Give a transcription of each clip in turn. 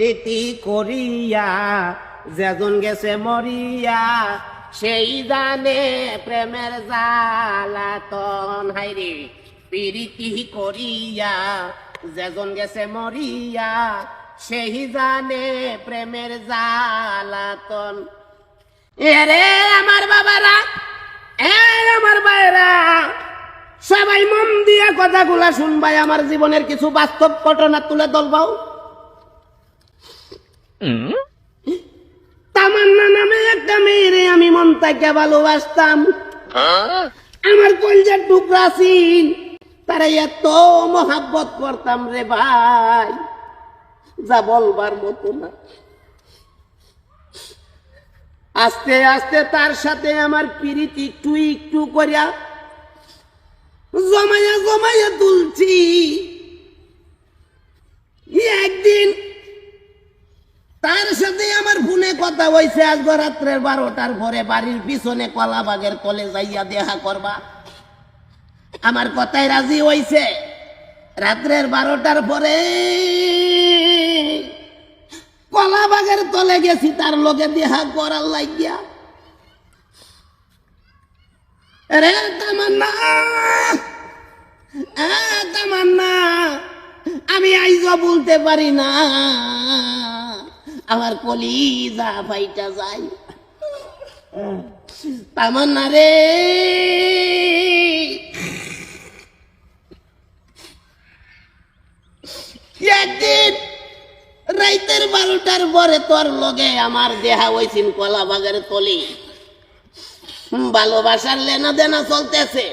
রীতি করিয়া, যেজন গেছে মরিয়া, সেই জানে প্রেমের জালাতন হাইরে প্রীতি করিয়া, যেজন গেছে মরিয়া, সেই জানে প্রেমের জালাতন এরে আমার বাবারা এ আমার ভাইরা সবাই মন দিয়া কথাগুলা শুনবাই, আমার জীবনের কিছু বাস্তব ঘটনা তুলে ধরবাও। তামান্না নামে একটা মেয়েরে আমি মন থেকে ভালোবাসতাম। আমার কলজার টুকরা ছিল তারা এত মহাব্বত করতাম রে ভাই। যা বলবার মতো না। আস্তে আস্তে তার সাথে আমার পিরিতি একটু একটু করিয়া জমাইয়া জমাইয়া তুলছি একদিন তার সাথে আমার ফোনে কথা হয়েছে আজ রাত্রের বারোটার পরে বাড়ির পিছনে কলাবাগের কলে যাইয়া দেখা করবা। আমার কথায় রাজি হইছে। রাত্রের বারোটার পরে কলাবাগের তলে গেছি, তার লগে দেখা করার লাগিয়া। রে তামান্না তামান্না, আমি আইজ বলতে পারি না। আমার কলিজা ফাইটা যায়। তামান্না রে। একদিন রাইতের বারোটার পরে তোর লগে আমার দেহা হয়েছিল কলা বাজারে তলি ভালোবাসার লেনা দেনা চলতেছে।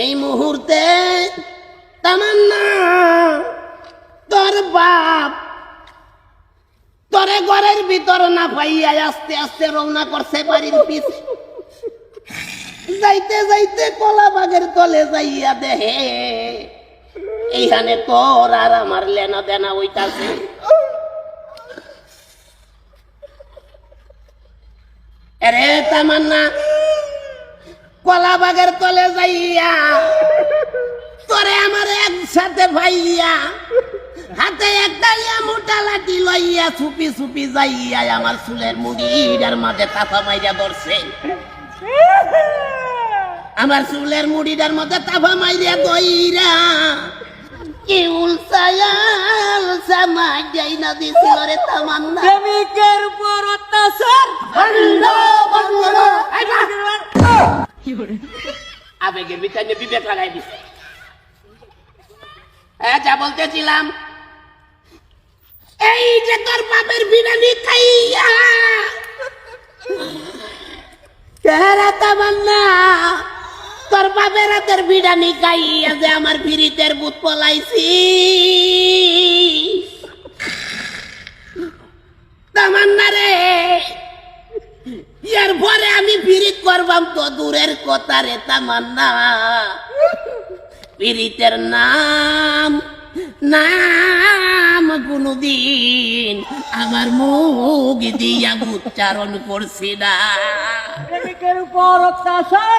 এই মুহূর্তে তামান্না, তোর বাপ তোরে ঘরের ভিতর না পাইয়া আস্তে আস্তে রওনা করছে বাড়ির পিছে। যাইতে যাইতে কলা বাগের তলে যাইয়া দেহে। এইখানে তোর আর আমার লেনা দেনা হইতাছে। আরে তামান্না, কলা বাগের তলে যাইয়া তোরে আমার একসাথে ভাইয়া হাতে একটা মোটা লাঠি লইয়া ছুপি ছুপি যাইয়া আমার চুলের মুড়িটার মাঝে তাফা মাইরা ধরছে। আমার চুলের মুড়িটার মধ্যে তাফা মাইরা দইরা কি উলসায়াল সামাই যাই না দিছিল রে তামান্না। প্রেমিকের উপর অত্যাচার। বন্ধ বন্ধ আবেগের ভিতরে বিবেক লাগাই দিছে। হ্যাঁ যা বলতেছিলাম। এই যে তোর বাপের বিরিয়ানি খাইয়া। কেরা তামান্না তোর বাপের হাতের বিরিয়ানি খাইয়া যে আমার ফিরিতের বুথ পলাইছি তামান্না রে এর পরে আমি পিরিত করবাম তো দূরের কথা রে তামান্না। পিরিতের নাম নাম কোনদিন আমার মুখ দিয়া উচ্চারণ করছি না। প্রেমিকের উপর অত্যাচার।